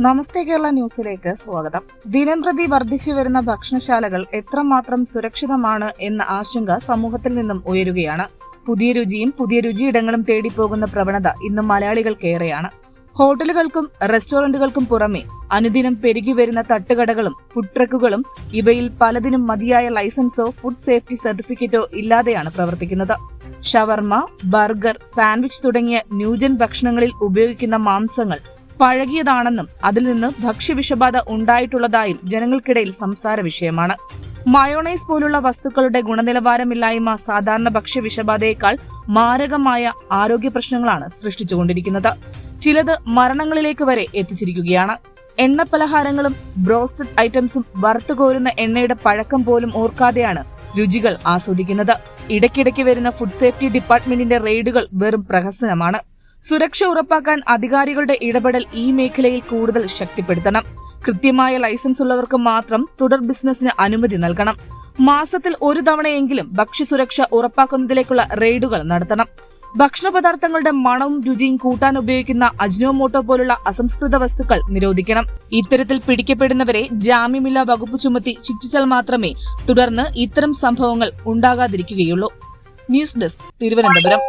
നമസ്തേ കേരള ന്യൂസിലേക്ക് സ്വാഗതം. ദിനംപ്രതി വർദ്ധിച്ചു വരുന്ന ഭക്ഷണശാലകൾ എത്രമാത്രം സുരക്ഷിതമാണ് എന്ന ആശങ്ക സമൂഹത്തിൽ നിന്നും ഉയരുകയാണ്. പുതിയ രുചിയും പുതിയ രുചിയിടങ്ങളും തേടിപ്പോകുന്ന പ്രവണത ഇന്ന് മലയാളികൾക്കേറെയാണ്. ഹോട്ടലുകൾക്കും റെസ്റ്റോറന്റുകൾക്കും പുറമെ അനുദിനം പെരുകി വരുന്ന തട്ടുകടകളും ഫുഡ് ട്രക്കുകളും ഇവയിൽ പലതിനും മതിയായ ലൈസൻസോ ഫുഡ് സേഫ്റ്റി സർട്ടിഫിക്കറ്റോ ഇല്ലാതെയാണ് പ്രവർത്തിക്കുന്നത്. ഷവർമ ബർഗർ സാൻഡ്വിച്ച് തുടങ്ങിയ ന്യൂജൻ ഭക്ഷണങ്ങളിൽ ഉപയോഗിക്കുന്ന മാംസങ്ങൾ പഴകിയതാണെന്നും അതിൽ നിന്ന് ഭക്ഷ്യവിഷബാധ ഉണ്ടായിട്ടുള്ളതായും ജനങ്ങൾക്കിടയിൽ സംസാര വിഷയമാണ്. മയോണൈസ് പോലുള്ള വസ്തുക്കളുടെ ഗുണനിലവാരമില്ലായ്മ സാധാരണ ഭക്ഷ്യവിഷബാധയേക്കാൾ മാരകമായ ആരോഗ്യ പ്രശ്നങ്ങളാണ് സൃഷ്ടിച്ചുകൊണ്ടിരിക്കുന്നത്. ചിലത് മരണങ്ങളിലേക്ക് വരെ എത്തിച്ചിരിക്കുകയാണ്. എണ്ണപ്പലഹാരങ്ങളും ബ്രോസ്റ്റഡ് ഐറ്റംസും വറുത്തുകോരുന്ന എണ്ണയുടെ പഴക്കം പോലും ഓർക്കാതെയാണ് രുചികൾ ആസ്വദിക്കുന്നത്. ഇടയ്ക്കിടയ്ക്ക് വരുന്ന ഫുഡ് സേഫ്റ്റി ഡിപ്പാർട്ട്മെന്റിന്റെ റെയ്ഡുകൾ വെറും പ്രഹസനമാണ്. സുരക്ഷ ഉറപ്പാക്കാൻ അധികാരികളുടെ ഇടപെടൽ ഈ മേഖലയിൽ കൂടുതൽ ശക്തിപ്പെടുത്തണം. കൃത്യമായ ലൈസൻസ് ഉള്ളവർക്ക് മാത്രം തുടർ ബിസിനസിന് അനുമതി നൽകണം. മാസത്തിൽ ഒരു തവണയെങ്കിലും ഭക്ഷ്യസുരക്ഷ ഉറപ്പാക്കുന്നതിലേക്കുള്ള റെയ്ഡുകൾ നടത്തണം. ഭക്ഷണപദാർത്ഥങ്ങളുടെ മണവും രുചിയും കൂട്ടാൻ ഉപയോഗിക്കുന്ന അജ്നോമോട്ടോ പോലുള്ള അസംസ്കൃത വസ്തുക്കൾ നിരോധിക്കണം. ഇത്തരത്തിൽ പിടിക്കപ്പെടുന്നവരെ ജാമ്യമില്ലാ വകുപ്പ് ചുമത്തി ശിക്ഷിച്ചാൽ മാത്രമേ തുടർന്ന് ഇത്തരം സംഭവങ്ങൾ ഉണ്ടാകാതിരിക്കുകയുള്ളൂ. News desk Thiruvananthapuram.